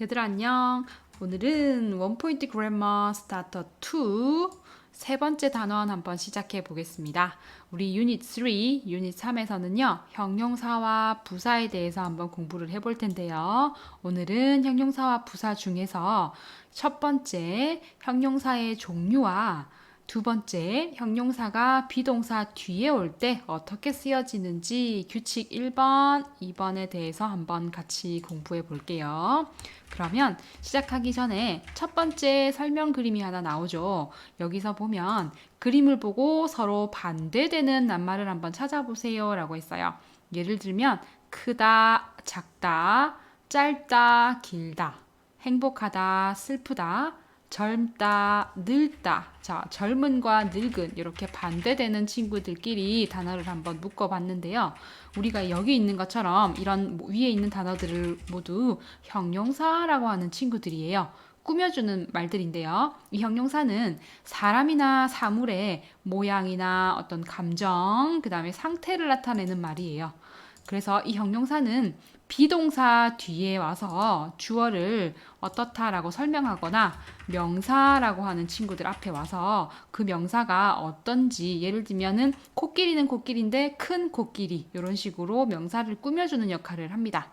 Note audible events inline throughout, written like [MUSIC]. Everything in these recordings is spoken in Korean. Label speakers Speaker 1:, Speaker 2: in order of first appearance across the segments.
Speaker 1: 얘들 안녕. 오늘은 원포인트 그래머 스타터 2 세 번째 단원 한번 시작해 보겠습니다. 우리 유닛 3, 유닛 3에서는요, 형용사와 부사에 대해서 한번 공부를 해 볼 텐데요. 오늘은 형용사와 부사 중에서 첫 번째 형용사의 종류와 두 번째, 형용사가 비동사 뒤에 올 때 어떻게 쓰여지는지 규칙 1번, 2번에 대해서 한번 같이 공부해 볼게요. 그러면 시작하기 전에 첫 번째 설명 그림이 하나 나오죠. 여기서 보면 그림을 보고 서로 반대되는 낱말을 한번 찾아보세요 라고 했어요. 예를 들면 크다, 작다, 짧다, 길다, 행복하다, 슬프다, 젊다, 늙다. 자, 젊은과 늙은 이렇게 반대되는 친구들끼리 단어를 한번 묶어 봤는데요. 우리가 여기 있는 것처럼 이런 위에 있는 단어들을 모두 형용사라고 하는 친구들이에요. 꾸며주는 말들인데요. 이 형용사는 사람이나 사물의 모양이나 어떤 감정, 그 다음에 상태를 나타내는 말이에요. 그래서 이 형용사는 비동사 뒤에 와서 주어를 어떻다라고 설명하거나 명사라고 하는 친구들 앞에 와서 그 명사가 어떤지 예를 들면은 코끼리는 코끼리인데 큰 코끼리 이런 식으로 명사를 꾸며주는 역할을 합니다.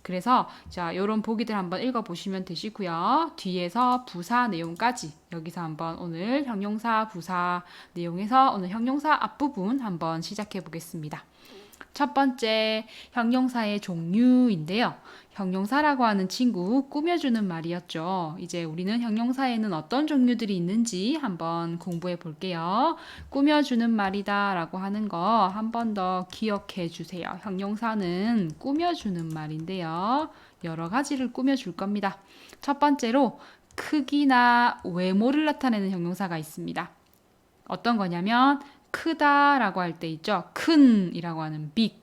Speaker 1: 그래서 자 요런 보기들 한번 읽어보시면 되시고요. 뒤에서 부사 내용까지 여기서 한번 오늘 형용사 부사 내용에서 오늘 형용사 앞부분 한번 시작해 보겠습니다. 첫 번째 형용사의 종류인데요. 형용사라고 하는 친구 꾸며주는 말이었죠. 이제 우리는 형용사에는 어떤 종류들이 있는지 한번 공부해 볼게요. 꾸며주는 말이다 라고 하는 거 한 번 더 기억해 주세요. 형용사는 꾸며주는 말인데요. 여러 가지를 꾸며줄 겁니다. 첫 번째로 크기나 외모를 나타내는 형용사가 있습니다. 어떤 거냐면 크다라고 할 때 있죠. 큰이라고 하는 big,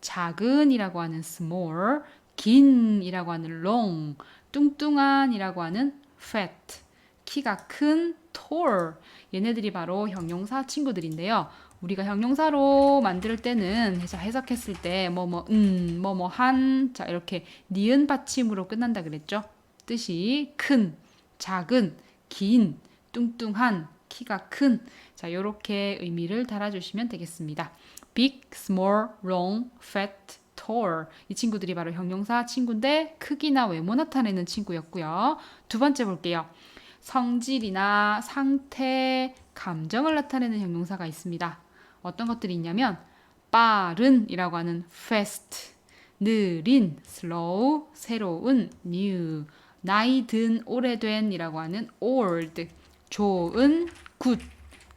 Speaker 1: 작은이라고 하는 small, 긴이라고 하는 long, 뚱뚱한이라고 하는 fat, 키가 큰 tall. 얘네들이 바로 형용사 친구들인데요. 우리가 형용사로 만들 때는 해석했을 때 뭐 뭐 음, 뭐 뭐 한, 자 이렇게 니은 받침으로 끝난다 그랬죠. 뜻이 큰, 작은, 긴, 뚱뚱한, 키가 큰. 자, 요렇게 의미를 달아주시면 되겠습니다. big, small, long, fat, tall. 이 친구들이 바로 형용사 친구인데 크기나 외모 나타내는 친구였고요. 두 번째 볼게요. 성질이나 상태, 감정을 나타내는 형용사가 있습니다. 어떤 것들이 있냐면 빠른이라고 하는 fast, 느린 slow, 새로운 new, 나이 든 오래된이라고 하는 old, 좋은 good,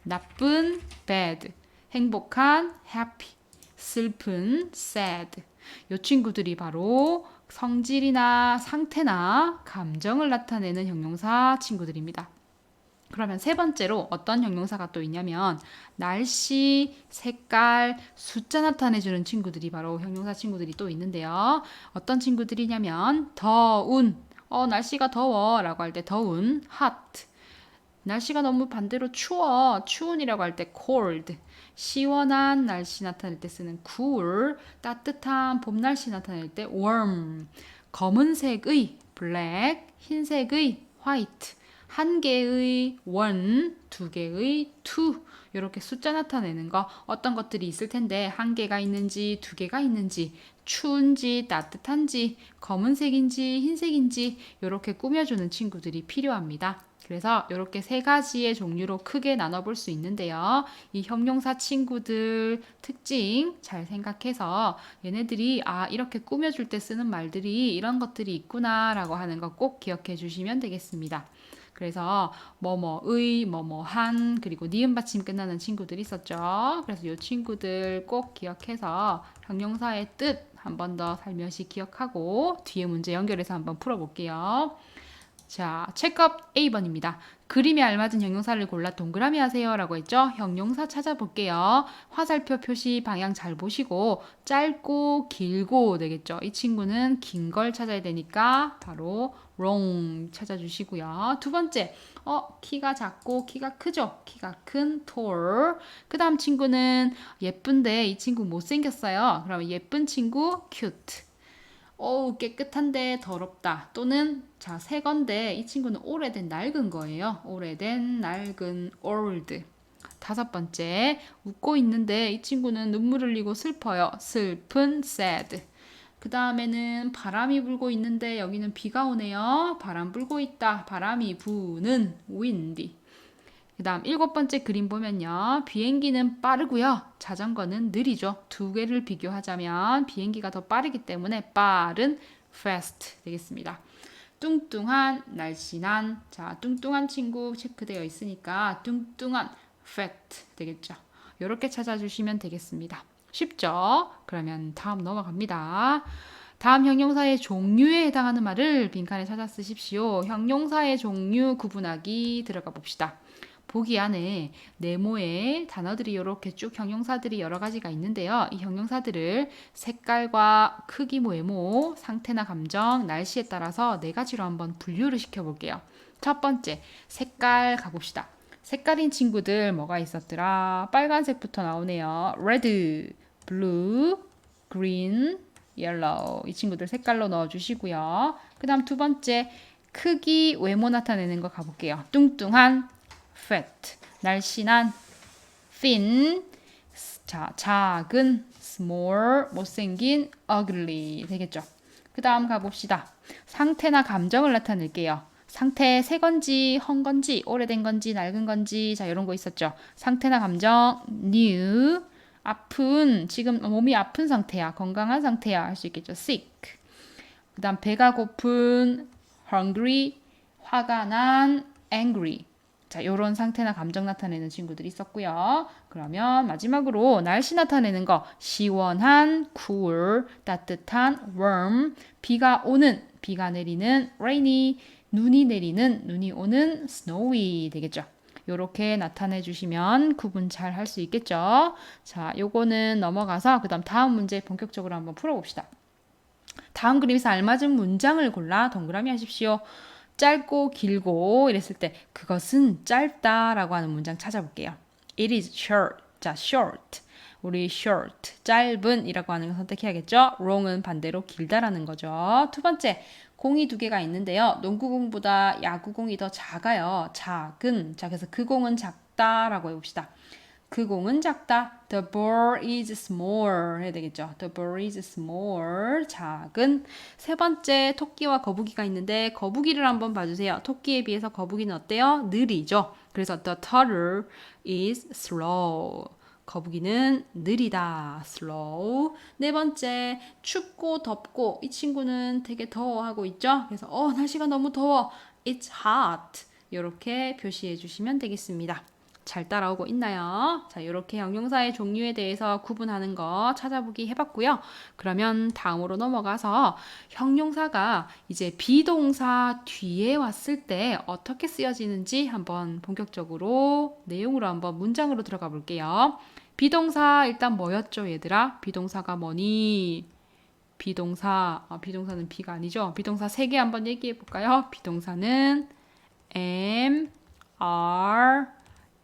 Speaker 1: 나쁜 bad, 행복한 happy, 슬픈 sad. 이 친구들이 바로 성질이나 상태나 감정을 나타내는 형용사 친구들입니다. 그러면 세 번째로 어떤 형용사가 또 있냐면 날씨, 색깔, 숫자 나타내주는 친구들이 바로 형용사 친구들이 또 있는데요. 어떤 친구들이냐면 더운, 어 날씨가 더워라고 할 때 더운, hot. 날씨가 너무 반대로 추워, 추운이라고 할 때 cold. 시원한 날씨 나타낼 때 쓰는 cool, 따뜻한 봄 날씨 나타낼 때 warm, 검은색의 black, 흰색의 white, 한 개의 one, 두 개의 two 이렇게 숫자 나타내는 거 어떤 것들이 있을 텐데 한 개가 있는지 두 개가 있는지 추운지 따뜻한지 검은색인지 흰색인지 이렇게 꾸며주는 친구들이 필요합니다. 그래서 이렇게 세 가지의 종류로 크게 나눠볼 수 있는데요. 이 형용사 친구들 특징 잘 생각해서 얘네들이 아 이렇게 꾸며줄 때 쓰는 말들이 이런 것들이 있구나라고 하는 거 꼭 기억해 주시면 되겠습니다. 그래서 뭐뭐의, 뭐뭐한 그리고 니은 받침 끝나는 친구들이 있었죠. 그래서 이 친구들 꼭 기억해서 형용사의 뜻 한 번 더 살며시 기억하고 뒤에 문제 연결해서 한번 풀어볼게요. 자, 체크업 A번입니다. 그림에 알맞은 형용사를 골라 동그라미 하세요 라고 했죠. 형용사 찾아볼게요. 화살표 표시 방향 잘 보시고 짧고 길고 되겠죠. 이 친구는 긴 걸 찾아야 되니까 바로 wrong 찾아주시고요. 두 번째, 어, 키가 작고 키가 크죠. 키가 큰 tall. 그 다음 친구는 예쁜데 이 친구 못생겼어요. 그럼 예쁜 친구 cute. 어우 깨끗한데 더럽다 또는 자 새 건데 이 친구는 오래된 낡은 거예요. 오래된 낡은 old. 다섯 번째 웃고 있는데 이 친구는 눈물 흘리고 슬퍼요. 슬픈 sad. 그 다음에는 바람이 불고 있는데 여기는 비가 오네요. 바람 불고 있다. 바람이 부는 windy. 그 다음 일곱 번째 그림 보면요. 비행기는 빠르고요. 자전거는 느리죠. 두 개를 비교하자면 비행기가 더 빠르기 때문에 빠른 fast 되겠습니다. 뚱뚱한, 날씬한. 자, 뚱뚱한 친구 체크되어 있으니까 뚱뚱한 fat 되겠죠. 이렇게 찾아주시면 되겠습니다. 쉽죠? 그러면 다음 넘어갑니다. 다음 형용사의 종류에 해당하는 말을 빈칸에 찾아 쓰십시오. 형용사의 종류 구분하기 들어가 봅시다. 보기 안에 네모에 단어들이 이렇게 쭉 형용사들이 여러 가지가 있는데요. 이 형용사들을 색깔과 크기, 외모, 상태나 감정, 날씨에 따라서 네 가지로 한번 분류를 시켜볼게요. 첫 번째, 색깔 가봅시다. 색깔인 친구들 뭐가 있었더라? 빨간색부터 나오네요. red, blue, green, yellow. 이 친구들 색깔로 넣어주시고요. 그 다음 두 번째, 크기, 외모 나타내는 거 가볼게요. 뚱뚱한, fat, 날씬한, thin, 자, 작은, small, 못생긴, ugly 되겠죠. 그 다음 가봅시다. 상태나 감정을 나타낼게요. 상태 새 건지, 헌 건지, 오래된 건지, 낡은 건지, 자, 이런 거 있었죠. 상태나 감정, new, 아픈, 지금 몸이 아픈 상태야, 건강한 상태야 할 수 있겠죠. sick. 그 다음 배가 고픈, hungry, 화가 난, angry. 자, 요런 상태나 감정 나타내는 친구들이 있었고요. 그러면 마지막으로 날씨 나타내는 거 시원한 cool, 따뜻한 warm, 비가 오는, 비가 내리는 rainy, 눈이 내리는, 눈이 오는 snowy 되겠죠. 요렇게 나타내 주시면 구분 잘 할 수 있겠죠. 자, 요거는 넘어가서 그다음 다음 문제 본격적으로 한번 풀어 봅시다. 다음 그림에서 알맞은 문장을 골라 동그라미 하십시오. 짧고 길고 이랬을 때 그것은 짧다라고 하는 문장 찾아볼게요. It is short. 자, short. 우리 short, 짧은이라고 하는 거 선택해야겠죠? wrong은 반대로 길다라는 거죠. 두 번째, 공이 두 개가 있는데요. 농구공보다 야구공이 더 작아요. 작은. 자, 그래서 그 공은 작다라고 해봅시다. 그 공은 작다. The ball is small 해야 되겠죠. The ball is small. 작은. 세 번째 토끼와 거북이가 있는데 거북이를 한번 봐주세요. 토끼에 비해서 거북이는 어때요? 느리죠. 그래서 the turtle is slow. 거북이는 느리다. slow. 네 번째 춥고 덥고 이 친구는 되게 더워하고 있죠. 그래서 어 날씨가 너무 더워. It's hot. 이렇게 표시해 주시면 되겠습니다. 잘 따라오고 있나요? 자, 이렇게 형용사의 종류에 대해서 구분하는 거 찾아보기 해봤고요. 그러면 다음으로 넘어가서 형용사가 이제 비동사 뒤에 왔을 때 어떻게 쓰여지는지 한번 본격적으로 내용으로 한번 문장으로 들어가 볼게요. 비동사 일단 뭐였죠, 얘들아? 비동사가 뭐니? 비동사, 아, 비동사는 비가 아니죠? 비동사 세 개 한번 얘기해 볼까요? 비동사는 am, are,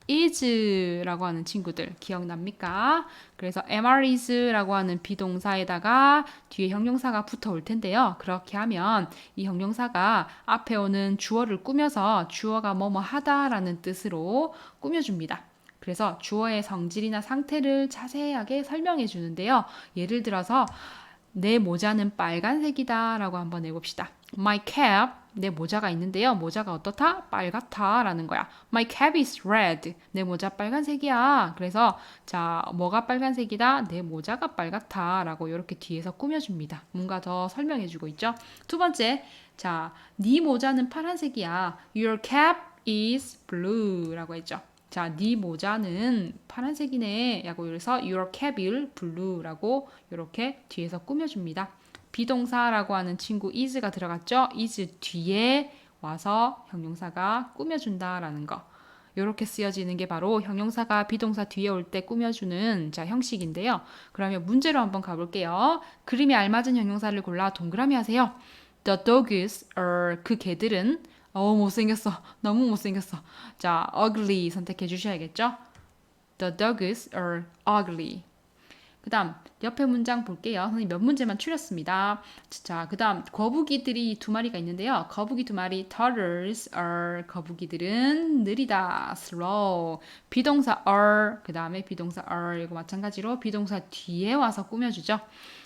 Speaker 1: is라고 하는 친구들 기억납니까? 그래서 am is라고 하는 비동사에다가 뒤에 형용사가 붙어 올 텐데요. 그렇게 하면 이 형용사가 앞에 오는 주어를 꾸며서 주어가 뭐뭐 하다라는 뜻으로 꾸며줍니다. 그래서 주어의 성질이나 상태를 자세하게 설명해 주는데요. 예를 들어서 내 모자는 빨간색이다 라고 한번 해봅시다. My cap 내 모자가 있는데요. 모자가 어떻다? 빨갛다 라는 거야. My cap is red. 내 모자 빨간색이야. 그래서 자 뭐가 빨간색이다? 내 모자가 빨갛다 라고 이렇게 뒤에서 꾸며줍니다. 뭔가 더 설명해주고 있죠. 두 번째, 자 네 모자는 파란색이야. Your cap is blue라고 했죠. 자, 네 모자는 파란색이네. 라고 그래서 your cap is blue라고 이렇게 뒤에서 꾸며줍니다. 비동사라고 하는 친구 is가 들어갔죠? is 뒤에 와서 형용사가 꾸며준다라는 거. 이렇게 쓰여지는 게 바로 형용사가 비동사 뒤에 올 때 꾸며주는 자 형식인데요. 그러면 문제로 한번 가볼게요. 그림에 알맞은 형용사를 골라 동그라미 하세요. The dogs are 그 개들은 어 못생겼어. 너무 못생겼어. 자 ugly 선택해 주셔야겠죠. The dogs are ugly. 그그 다음 옆에 문장 볼게요. 선생님 몇 문제만 추렸습니다. 자, 그 다음 거북이들이 두 마리가 있는데요. 거북이 두 마리 turtles are 거북이들은 느리다 slow 비동사 are 그 다음에 비동사 are 이거 마찬가지로 비동사 뒤에 와서 꾸며주죠.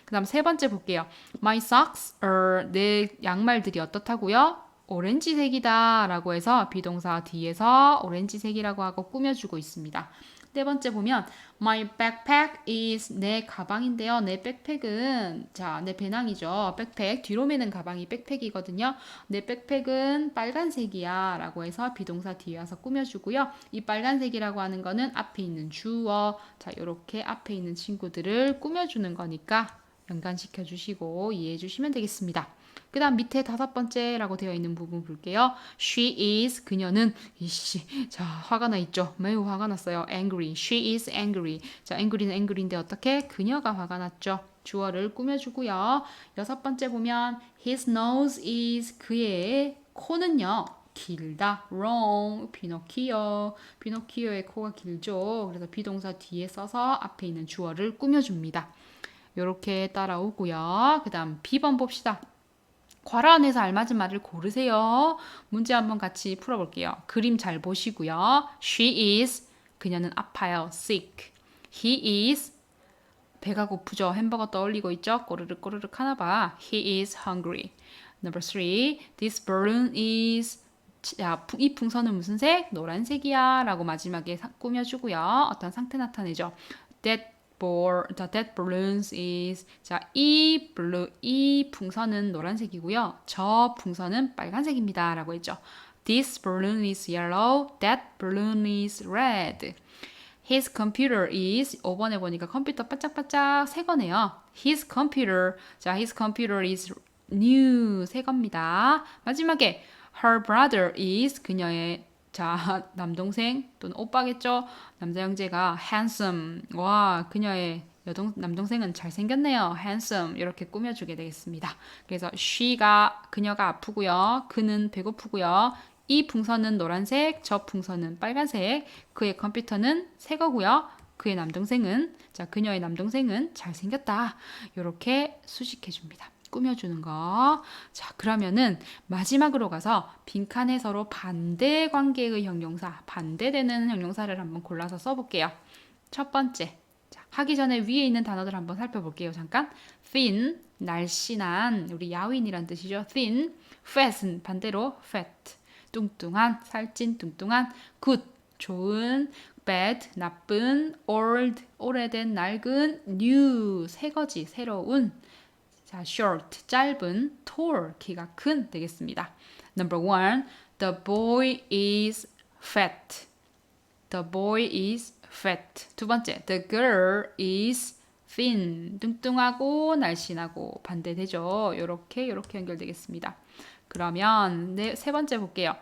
Speaker 1: 그 다음 세 번째 볼게요. My socks are 내 양말들이 어떻다고요? 오렌지색이다 라고 해서 비동사 뒤에서 오렌지색이라고 하고 꾸며주고 있습니다. 네 번째 보면 My backpack is 내 가방인데요. 내 백팩은 자, 내 배낭이죠. 백팩 뒤로 매는 가방이 백팩이거든요. 내 백팩은 빨간색이야 라고 해서 비동사 뒤에 와서 꾸며 주고요. 이 빨간색이라고 하는 거는 앞에 있는 주어 자, 이렇게 앞에 있는 친구들을 꾸며 주는 거니까 연관시켜 주시고 이해해 주시면 되겠습니다. 그 다음 밑에 다섯 번째라고 되어 있는 부분 볼게요. She is 그녀는 이씨 자 화가 나 있죠. 매우 화가 났어요. Angry. She is angry. 자 angry는 angry인데 어떻게 그녀가 화가 났죠. 주어를 꾸며주고요. 여섯 번째 보면 his nose is 그의 코는요. 길다. wrong. 피노키오. 피노키오의 코가 길죠. 그래서 비동사 뒤에 써서 앞에 있는 주어를 꾸며줍니다. 요렇게 따라오고요. 그 다음 B번 봅시다. 괄호 안에서 알맞은 말을 고르세요. 문제 한번 같이 풀어볼게요. 그림 잘 보시고요. She is 그녀는 아파요. sick. He is 배가 고프죠. 햄버거 떠올리고 있죠. 꼬르륵 꼬르륵 하나 봐. He is hungry. Number three. This balloon is 자, 이 풍선은 무슨 색? 노란색이야. 라고 마지막에 사- 꾸며주고요. 어떤 상태 나타내죠. That ball, 자, that balloons is 자, 이 블루, 이 풍선은 노란색이고요. 저 풍선은 빨간색입니다. 라고 했죠. This balloon is yellow. That balloon is red. His computer is 5번에 보니까 컴퓨터 반짝반짝 새 거네요. His computer 자 his computer is new 새 겁니다. 마지막에 her brother is 그녀의 자 [LAUGHS] 남동생 또는 오빠겠죠. 남자 형제가 handsome 와 그녀의 여동 남동생은 잘생겼네요. handsome 이렇게 꾸며주게 되겠습니다. 그래서 she가 그녀가 아프고요. 그는 배고프고요. 이 풍선은 노란색, 저 풍선은 빨간색, 그의 컴퓨터는 새 거고요. 그의 남동생은 자 그녀의 남동생은 잘생겼다. 이렇게 수식해 줍니다. 꾸며주는 거. 자 그러면은 마지막으로 가서 빈칸에 서로 반대 관계의 형용사, 반대되는 형용사를 한번 골라서 써볼게요. 첫 번째. 자, 하기 전에 위에 있는 단어들 한번 살펴볼게요. 잠깐. thin, 날씬한, 우리 야윈이란 뜻이죠. thin, fat은 반대로 fat. 뚱뚱한, 살찐, 뚱뚱한, good, 좋은, bad, 나쁜, old, 오래된, 낡은, new, 새거지, 새로운. 자, short, 짧은, tall, 키가 큰 되겠습니다. Number one, the boy is fat. The boy is fat. 두 번째, the girl is thin. 뚱뚱하고 날씬하고 반대되죠. 요렇게 요렇게 연결되겠습니다. 그러면 네, 세 번째 볼게요.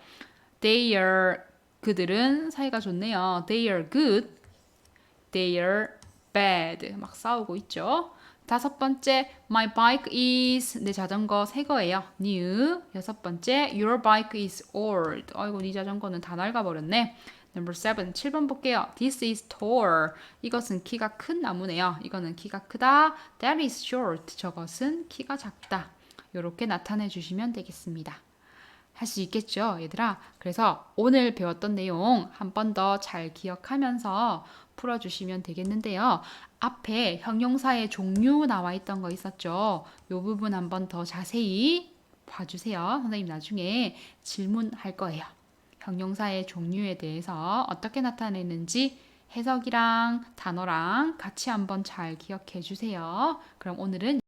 Speaker 1: They are 그들은 사이가 좋네요. They are good. They are bad. 막 싸우고 있죠. 다섯 번째, my bike is 내 자전거 새 거예요. new. 여섯 번째, your bike is old. 아이고, 네 자전거는 다 낡아버렸네. Number seven, 7번 볼게요. This is tall. 이것은 키가 큰 나무네요. 이거는 키가 크다. That is short. 저것은 키가 작다. 이렇게 나타내 주시면 되겠습니다. 할 수 있겠죠, 얘들아? 그래서 오늘 배웠던 내용 한 번 더 잘 기억하면서 풀어주시면 되겠는데요. 앞에 형용사의 종류 나와 있던 거 있었죠? 이 부분 한번 더 자세히 봐주세요. 선생님 나중에 질문할 거예요. 형용사의 종류에 대해서 어떻게 나타내는지 해석이랑 단어랑 같이 한번 잘 기억해 주세요. 그럼 오늘은